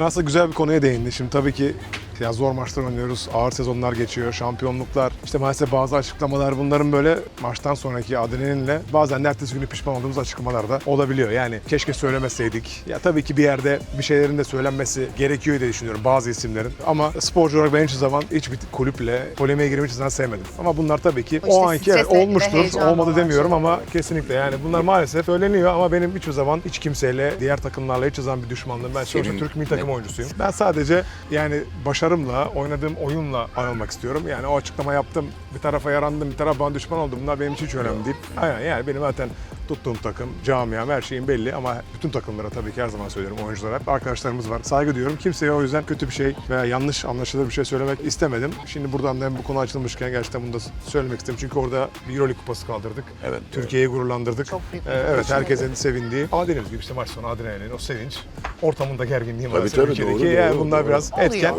Aslında güzel bir konuya değindi. Şimdi tabii ki ya zor maçlar oynuyoruz, ağır sezonlar geçiyor, şampiyonluklar. İşte maalesef bazı açıklamalar bunların böyle maçtan sonraki adrenalinle bazen de ertesi günü pişman olduğumuz açıklamalar da olabiliyor. Yani keşke söylemeseydik. Ya tabii ki bir yerde bir şeylerin de söylenmesi gerekiyor diye düşünüyorum bazı isimlerin. Ama sporcu olarak ben hiçbir zaman hiçbir kulüple polemiğe girmeyi hiçbir zaman sevmedim. Ama bunlar tabii ki İşte o anki evet, olmuştur, olmadı demiyorum ama kesinlikle yani bunlar maalesef söyleniyor ama benim hiçbir zaman hiç kimseyle, diğer takımlarla hiçbir zaman bir düşmanlığım. Ben sonuçta Türk milli takım oyuncusuyum. Ben sadece yani başarımla, oynadığım oyunla anılmak istiyorum. Yani o açıklama yaptım, bir tarafa yarandım, bir taraf bana düşman oldu. Bunlar benim için hiç önemli değil. Aynen yani benim zaten tuttuğum takım, camiam, her şeyim belli ama bütün takımlara tabii ki her zaman söylüyorum oyunculara. Arkadaşlarımız var. Saygı duyuyorum. Kimseye o yüzden kötü bir şey veya yanlış anlaşılır bir şey söylemek istemedim. Şimdi buradan da hem bu konu açılmışken gerçekten bunu da söylemek istedim. Çünkü orada bir Euroleague kupası kaldırdık. Evet. Türkiye'yi gururlandırdık. Çok büyük Ee, evet herkesin sevindiği. Ama dediğimiz gibi işte maç sonu adrenalin, o sevinç, ortamında gerginliğin var. Tabii, tabii, ülkedeki. doğru, yani doğru, bunlar doğru. biraz Oluyor. etken.